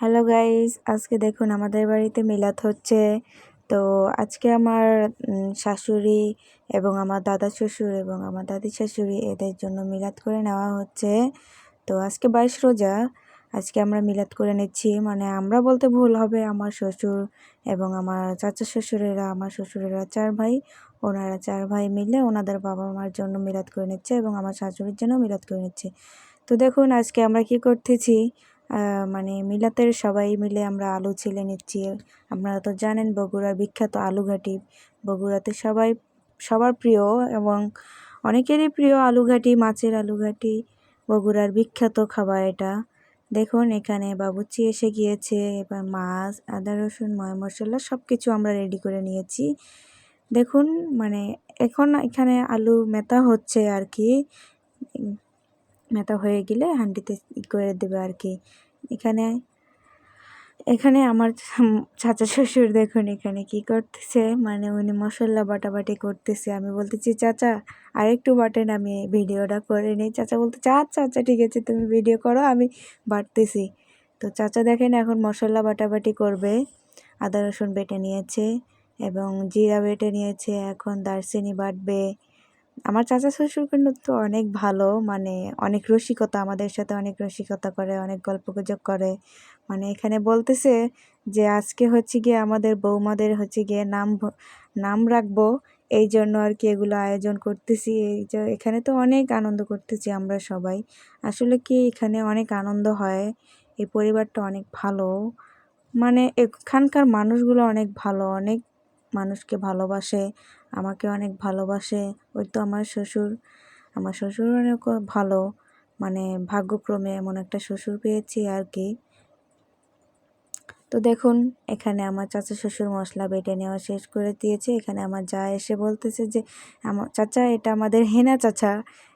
Hello guys, আজকে দেখুন আমাদের বাড়িতে মিলাদ হচ্ছে। তো আজকে আমার শাশুড়ি এবং আমার দাদা শ্বশুর এবং আমার দাদি শাশুড়ি এদের জন্য মিলাদ করে নেওয়া হচ্ছে। তো আজকে বাইশ রোজা, আজকে আমরা মিলাদ করে নিচ্ছি। মানে আমরা বলতে ভুল হবে, আমার শ্বশুর এবং আমার চাচা শ্বশুরেরা, আমার শ্বশুরেরা চার ভাই, ওনারা চার ভাই মিলে ওনাদের বাবা মার জন্য মিলাদ করে নিচ্ছে এবং আমার শাশুড়ির জন্য মিলাদ করে নিচ্ছে। তো দেখুন আজকে আমরা কি করতেছি মানে মিলাতের সবাই মিলে আমরা আলু ছিলে নিচ্ছি। আপনারা তো জানেন বগুড়ার বিখ্যাত আলু ঘাটি বগুড়াতে সবাই, সবার প্রিয় এবং অনেকেরই প্রিয় আলু ঘাটি মাছের আলু ঘাটি বগুড়ার বিখ্যাত খাবার এটা। দেখুন, এখানে বাবুচি এসে গিয়েছে, এবার মাছ, আদা, রসুন, ময় মশলা সব কিছু আমরা রেডি করে নিয়েছি। দেখুন মানে এখন এখানে আলু মেথা হচ্ছে আর কি। মেথা হয়ে গেলে হাঁডিতে করে দেবে আর কি এখানে এখানে আমার চাচা শ্বশুর দেখুন এখানে কি করতেছে। মানে উনি মশলা বাটাবাটি করতেছে। আমি বলতেছি, চাচা, আরেকটু বাটেন, আমি ভিডিওটা করে নিই। চাচা বলতেছে আচ্ছা আচ্ছা ঠিক আছে, তুমি ভিডিও করো, আমি বাটতেছি। তো চাচা দেখেন এখন মশলা বাটাবাটি করবে। আদা, রসুন বেটে নিয়েছে এবং জিরা বেটে নিয়েছে। এখন দারচিনি বাটবে। আমার চাচা শ্বশুর কিন্তু তো অনেক ভালো মানে অনেক রসিকতা, আমাদের সাথে অনেক রসিকতা করে, অনেক গল্পগুজব করে। মানে এখানে বলতেছে যে, আজকে হচ্ছে গিয়ে আমাদের বৌমাদের হচ্ছে গিয়ে নাম নাম রাখব, এই জন্য আর কি এগুলো আয়োজন করতেছি। এই যে, এখানে তো অনেক আনন্দ করতেছি আমরা সবাই। আসলে কি এখানে অনেক আনন্দ হয়, এই পরিবারটা অনেক ভালো। মানে এখানকার মানুষগুলো অনেক ভালো, অনেক মানুষকে ভালোবাসে। আমাকে অনেক ভালোবাসে। ওই তো আমার শ্বশুর। আমার শ্বশুর অনেক ভালো। মানে ভাগ্যক্রমে এমন একটা শ্বশুর পেয়েছি আর কি। তো দেখুন, এখানে আমার চাচা শ্বশুর মশলা বেটে নেওয়া শেষ করে দিয়েছে। এখানে আমার যা এসে বলতেছে যে, আমার চাচা, এটা আমাদের হেনা চাচা।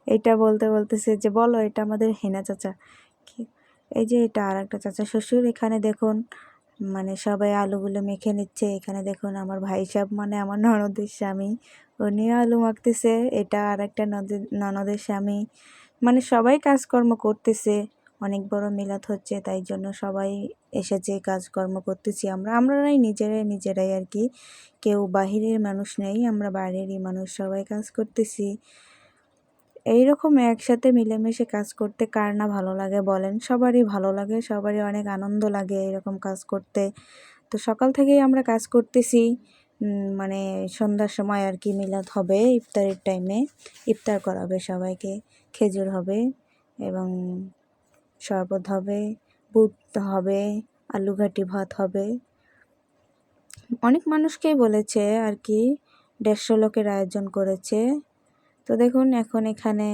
এটা বলতে বলতেছে যে, বলো, এটা আমাদের হেনা চাচা। এই যে এটা আর একটা চাচা শ্বশুর। এখানে দেখুন মানে সবাই আলুগুলো মেখে নিচ্ছে। এখানে দেখুন আমার ভাই সাহেব মানে আমার ননদের স্বামী, উনিও আলু মাখতেছে, এটা আর একটা নদের- ননদের স্বামী। মানে সবাই কাজকর্ম করতেছে, অনেক বড় মিলাদ হচ্ছে, তাই জন্য সবাই এসেছে, কাজকর্ম করতেছি আমরা। আমরাই নিজেরাই নিজেরাই আর কি। কেউ বাহিরের মানুষ নেই, আমরা বাইরেরই মানুষ, সবাই কাজ করতেছি। এইরকম একসাথে মিলেমিশে কাজ করতে কার না ভালো লাগে বলেন। সবারই ভালো লাগে, সবারই অনেক আনন্দ লাগে এরকম কাজ করতে। তো সকাল থেকেই আমরা কাজ করতেছি মানে সন্ধ্যার সময় আর কি মিলাদ হবে, ইফতারের টাইমে ইফতার করাবে সবাইকে, খেজুর হবে এবং শরবত হবে, বুট হবে আলু ঘাটি ভাত হবে। অনেক মানুষকেই বলেছে আর কি, দেড়শো লোকের আয়োজন করেছে। তো দেখুন, এখন এখানে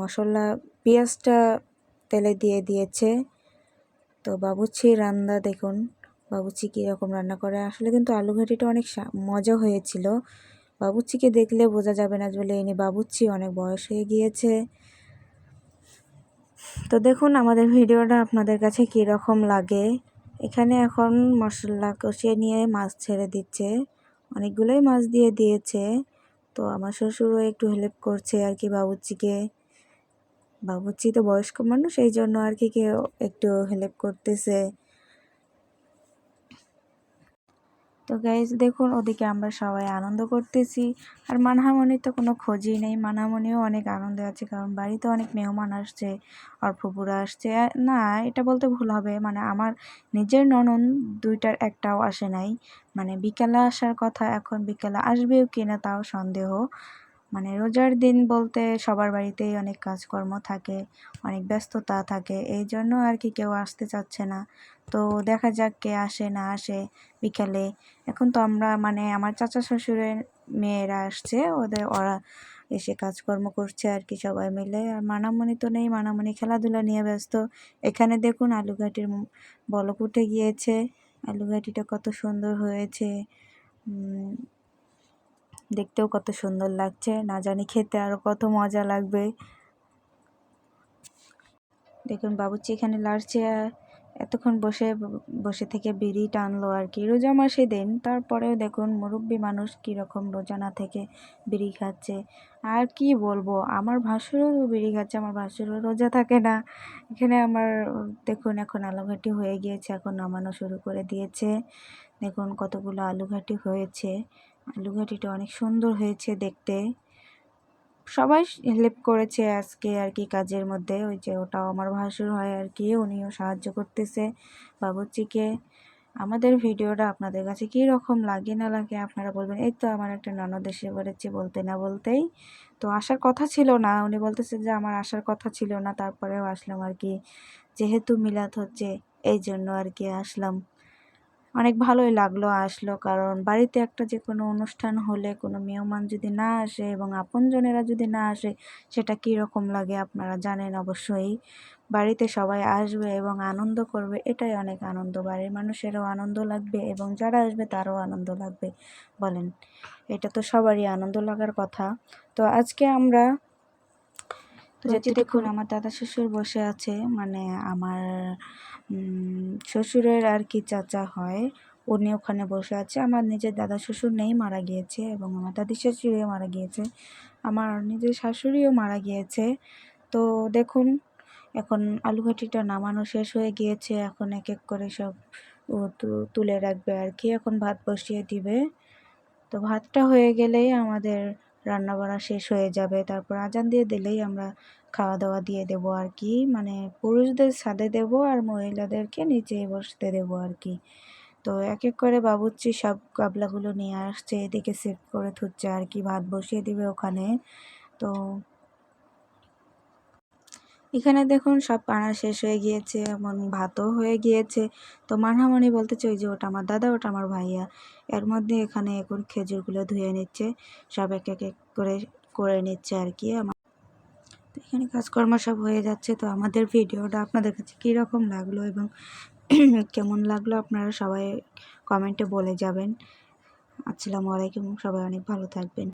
মশলা, পেঁয়াজটা তেলে দিয়ে দিয়েছে। তো বাবুচি রান্না দেখুন বাবুচি কীরকম রান্না করে। আসলে কিন্তু আলু ঘাটিটা অনেক মজা হয়েছিল। বাবুচিকে দেখলে বোঝা যাবে না বলে, ইনি বাবুচি অনেক বয়স হয়ে গিয়েছে। তো দেখুন, আমাদের ভিডিওটা আপনাদের কাছে কীরকম লাগে। এখানে এখন মশলা কষিয়ে নিয়ে মাছ ছেড়ে দিচ্ছে। অনেকগুলোই মাছ দিয়ে দিয়েছে। তো আমার শ্বশুরও একটু হেল্প করছে আর কি বাবুর্চিকে। বাবুর্চি তো বয়স্ক মানুষ এই জন্য আর কি কেউ একটু হেল্প করতেছে। তো গাইজ দেখুন, ওদিকে আমরা সবাই আনন্দ করতেছি। আর মানহামণির তো কোনো খোঁজই নেই। মানহামণিও অনেক আনন্দে আছে, কারণ বাড়িতে অনেক মেহমান আসছে আর ফুপুরা আসছে। না, এটা বলতে ভুল হবে। মানে আমার নিজের ননন দুইটার একটাও আসে নাই। মানে বিকেলে আসার কথা, এখন বিকেলে আসবেও কিনা তাও সন্দেহ। মানে রোজার দিন বলতে সবার বাড়িতেই অনেক কাজকর্ম থাকে, অনেক ব্যস্ততা থাকে, এই জন্য আর কি কেউ আসতে চাচ্ছে না। তো দেখা যাক কে আসে না আসে বিকালে। এখন তো আমরা মানে আমার চাচা শ্বশুরের মেয়েরা আসছে, ওদের ওরা এসে কাজকর্ম করছে আর কি সবাই মিলে। আর মানামণি তো নেই মানামণি খেলাধুলা নিয়ে ব্যস্ত। এখানে দেখুন আলুঘাটির বলক উঠে গিয়েছে। আলুঘাটিটা কত সুন্দর হয়েছে। দেখতেও কত সুন্দর লাগছে। না জানি খেতে আরও কত মজা লাগবে। দেখুন বাবুচি এখানে লাড়ছে এতক্ষণ বসে বসে থেকে বিড়ি টানলো আর কি। রোজা মাসে দিন, তারপরেও দেখুন মুরব্বী মানুষ কীরকম রোজা না থেকে বিড়ি খাচ্ছে। আর কি বলব, আমার ভাসুরও বিড়ি খাচ্ছে, আমার ভাসুরও রোজা থাকে না। এখানে আমার, দেখুন এখন আলুঘাটি হয়ে গিয়েছে, এখন নামানো শুরু করে দিয়েছে। দেখুন কতগুলো আলুঘাটি হয়েছে। আলুঘাটিটা অনেক সুন্দর হয়েছে দেখতে। সবাই হেল্প করেছে আজকে আর কি কাজের মধ্যে। ওই যে ওটাও আমার ভাসুর হয় আর কি, উনিও সাহায্য করতেছে বাবুচিকে আমাদের ভিডিওটা আপনাদের কাছে কী রকম লাগে না লাগে আপনারা বলবেন, এই তো আমার একটা ননদ এসে পড়েছে বলতে না বলতেই। তো আসার কথা ছিল না, উনি বলতেছে যে আমার আসার কথা ছিল না, তারপরেও আসলাম আর কি। যেহেতু মিলাদ হচ্ছে এই জন্য আর কি আসলাম। অনেক ভালোই লাগল আসলো। কারণ বাড়িতে একটা যে কোনো অনুষ্ঠান হলে, কোনো মেহমান যদি না আসে এবং আপনজনেরা যদি না আসে, সেটা কী রকম লাগে আপনারা জানেন অবশ্যই। বাড়িতে সবাই আসবে এবং আনন্দ করবে, এটাই অনেক আনন্দ। বাড়ির মানুষেরও আনন্দ লাগবে এবং যারা আসবে তারও আনন্দ লাগবে, বলেন। এটা তো সবারই আনন্দ লাগার কথা। তো আজকে আমরা যেটি দেখুন আমার দাদা শ্বশুর বসে আছে মানে আমার শ্বশুরের আর কি চাচা হয় উনি ওখানে বসে আছে। আমার নিজের দাদা শ্বশুর নেই মারা গিয়েছে এবং আমার দাদি শাশুড়িও মারা গিয়েছে। আমার নিজের শাশুড়িও মারা গিয়েছে। তো দেখুন এখন আলুঘাটিটা নামানো শেষ হয়ে গিয়েছে। এখন এক এক করে সব তুলে রাখবে আর কি। এখন ভাত বসিয়ে দিবে। তো ভাতটা হয়ে গেলেই আমাদের রান্না বান্না শেষ হয়ে যাবে। তারপর আজান দিয়ে দিলেই আমরা খাওয়া দাওয়া দিয়ে দেবো আর কি। মানে পুরুষদের ছাদে দেব আর মহিলাদেরকে নিচে বসতে দেব আর কি। তো এক এক করে বাবুচ্ছি সব গাবলাগুলো নিয়ে আসছে, এদিকে সেট করে থুচ্ছে আর কি, ভাত বসিয়ে দিবে ওখানে। তো এখানে দেখুন সব পানা শেষ হয়ে গিয়েছে, এমন ভাতও হয়ে গিয়েছে। তো মানহামণি বলতেছে, ওই যে ওটা আমার দাদা, ওটা আমার ভাইয়া। এর মধ্যে এখানে এখন খেজুরগুলো ধুয়ে নিচ্ছে, সব এক এক করে করে নিচ্ছে আর কি। আমার তো এখানে কাজকর্ম সব হয়ে যাচ্ছে। তো আমাদের ভিডিওটা আপনাদের কাছে কীরকম লাগল এবং কেমন লাগল আপনারা সবাই কমেন্টে বলে যাবেন। আসসালামু আলাইকুম, সবাই অনেক ভালো থাকবেন।